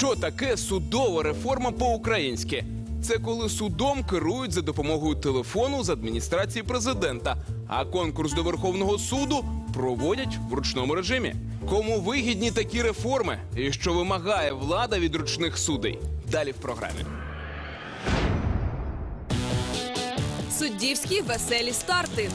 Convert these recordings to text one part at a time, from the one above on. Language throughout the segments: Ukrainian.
Що таке судова реформа по-українськи? Це коли судом керують за допомогою телефону з адміністрації президента, а конкурс до Верховного суду проводять в ручному режимі. Кому вигідні такі реформи і що вимагає влада від ручних судей? Далі в програмі. Суддівські веселі старти.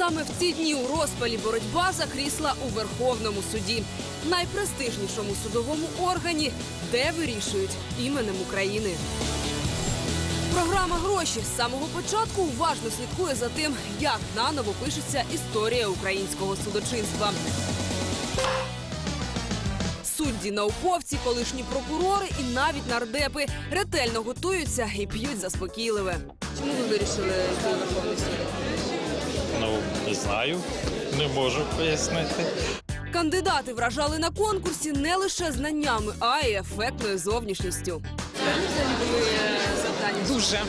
Саме в ці дні у розпалі боротьба за крісла у Верховному суді, найпрестижнішому судовому органі, де вирішують іменем України. Програма гроші з самого початку уважно слідкує за тим, як наново пишеться історія українського судочинства. Судді, науковці, колишні прокурори і навіть нардепи ретельно готуються і п'ють заспокійливе. Чому ви вирішили йти у Верховний суд? Ну, не знаю, не можу пояснити. Кандидати вражали на конкурсі не лише знаннями, а й ефектною зовнішністю. Дуже.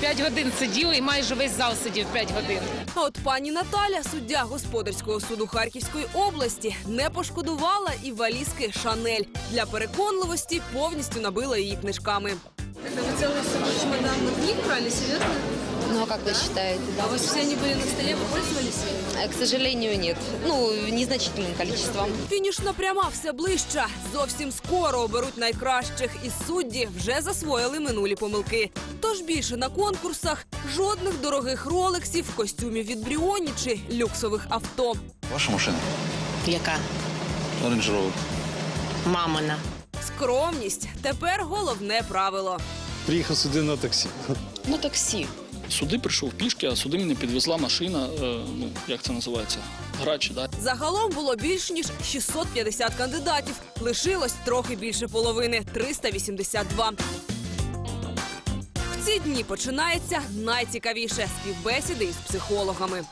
П'ять годин сиділи і майже весь зал сидів п'ять годин. А от пані Наталя, суддя господарського суду Харківської області, не пошкодувала і валізки Шанель. Для переконливості повністю набила її книжками. Это вы целый свой чемодан на книг брали, серьезно? Ну, а как вы считаете? А у вас все они были на столе, вы пользовались? Э, К сожалению, нет. Ну, незначительным количеством. Фінішна пряма все ближча. Зовсім скоро оберуть найкращих, і судді вже засвоїли минулі помилки. Тож більше на конкурсах жодних дорогих ролексів, костюмів від Бріоні чи люксових авто. Ваша машина? Яка? Range Rover. Мамина. Скромність тепер головне правило. Приїхав сюди на таксі. Ну, такси. Сюди прийшов пішки, а сюди мене підвезла машина. е, ну як це називається? Грачі, да? Загалом було більш ніж 650 кандидатів. Лишилось трохи більше половини 382. В ці дні починається найцікавіше співбесіди із психологами.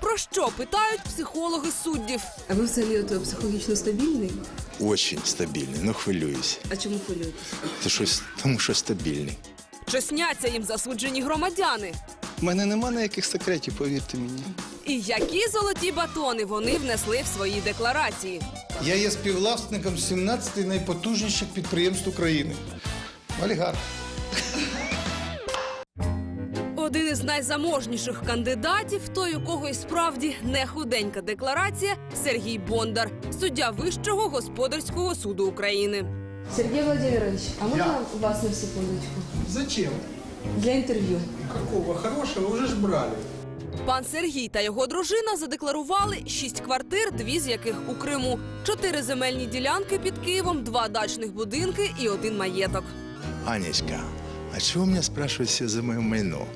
Про що питають психологи суддів? А ви взагалі от, психологічно стабільний? Очень стабільний, ну хвилююсь. А чому хвилюєтесь? Ти щось, тому що стабільний. Чи сняться їм засуджені громадяни? У мене нема ніяких секретів, повірте мені. І які золоті батони вони внесли в свої декларації? Я є співвласником 17 найпотужніших підприємств України. Олігарх. Один із найзаможніших кандидатів, той, у кого і справді не худенька декларація, Сергій Бондар, суддя Вищого господарського суду України. Сергей Владимирович, а можно вас на секундочку? Зачем? Для интервью. Какого хорошего уже ж брали. Пан Сергій та його дружина задекларували шість квартир, дві з яких у Криму, чотири земельні ділянки під Києвом, два дачних будинки і один маєток. Анечка, а чего меня спрашивают все за мое майно?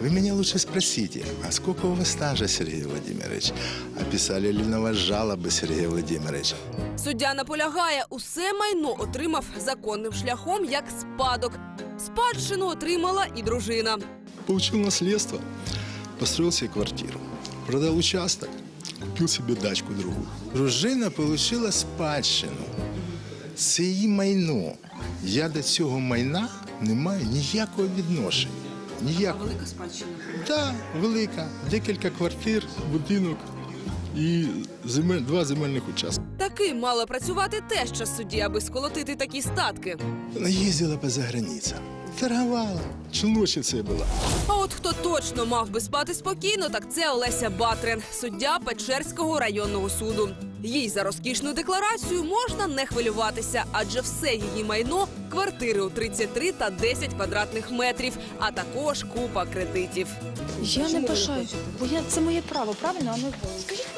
Вы меня лучше спросите, а сколько у вас стажа, Сергей Владимирович? А писали ли на вас жалобы, Сергей Владимирович? Суддя наполягає, усе майно отримав законним шляхом як спадок. Спадщину отримала і дружина. Получил наследство, построил себе квартиру, продал участок, купил себе дачку другую. Дружина отримала спадщину. Це її майно. Я до цього майна не маю ніякого відношення. Ніякого. Велика спадщина. Так, велика. Декілька квартир, будинок і земель, два земельних участки. Таким мала працювати теща судді, аби сколотити такі статки. Вона їздила по заграницям, торгувала. Чоловічиця була. А от хто точно мав би спати спокійно, так це Олеся Батрин, суддя Печерського районного суду. Їй за розкішну декларацію можна не хвилюватися, адже все її майно квартири у 33 та 10 квадратних метрів, а також купа кредитів. Я не бажаю, бо я, це моє право, правильно? А ну,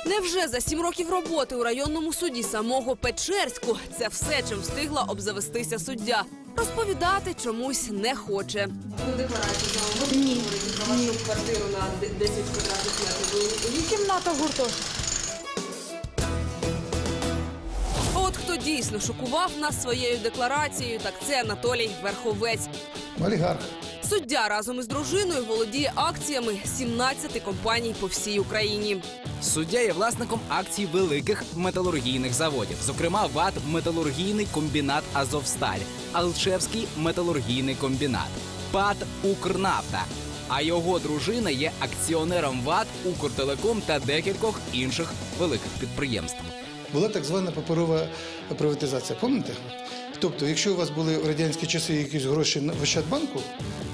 Невже за сім років роботи у районному суді самого Печерську це все, чим встигла обзавестися суддя? Розповідати чомусь не хоче. Ну, декларацію за. Ні. квартиру на де- 10 квадратних метрів. Кімната гуртожитку. Хто дійсно шокував нас своєю декларацією, так це Анатолій Верховець. Олігарх. Суддя разом із дружиною володіє акціями 17 компаній по всій Україні. Суддя є власником акцій великих металургійних заводів, зокрема ВАТ Металургійний комбінат Азовсталь, Алчевський металургійний комбінат, ПАТ Укрнафта. А його дружина є акціонером ВАТ Укртелеком та декількох інших великих підприємств. Була так звана паперова приватизація. Пам'ятаєте? Тобто, якщо у вас були в радянські часи якісь гроші в Ощадбанку,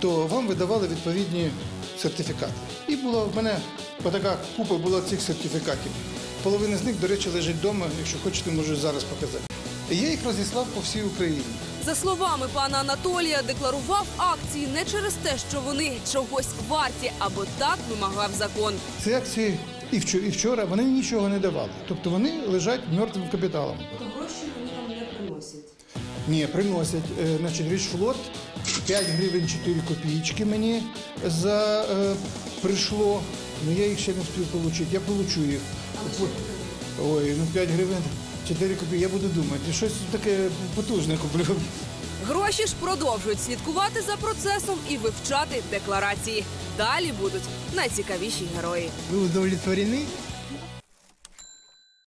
то вам видавали відповідні сертифікати. І була в мене така купа була цих сертифікатів. Половина з них, до речі, лежить вдома. Якщо хочете, можу зараз показати. І я їх розіслав по всій Україні. За словами пана Анатолія, декларував акції не через те, що вони чогось варті, або так вимагав закон. Ці акції і вчора, вчора вони нічого не давали. Тобто вони лежать мертвим капіталом. То гроші вони вам не приносять. Ні, приносять. Е, Значить, Річфлот 5 гривень 4 копійки мені за е, прийшло. Ну я їх ще не встиг отримати. Я получу їх. Ой, ну 5 гривень 4 копійки. Я буду думати. Щось таке потужне куплю. Гроші ж продовжують слідкувати за процесом і вивчати декларації. Далі будуть найцікавіші герої. Ви удовлетворены?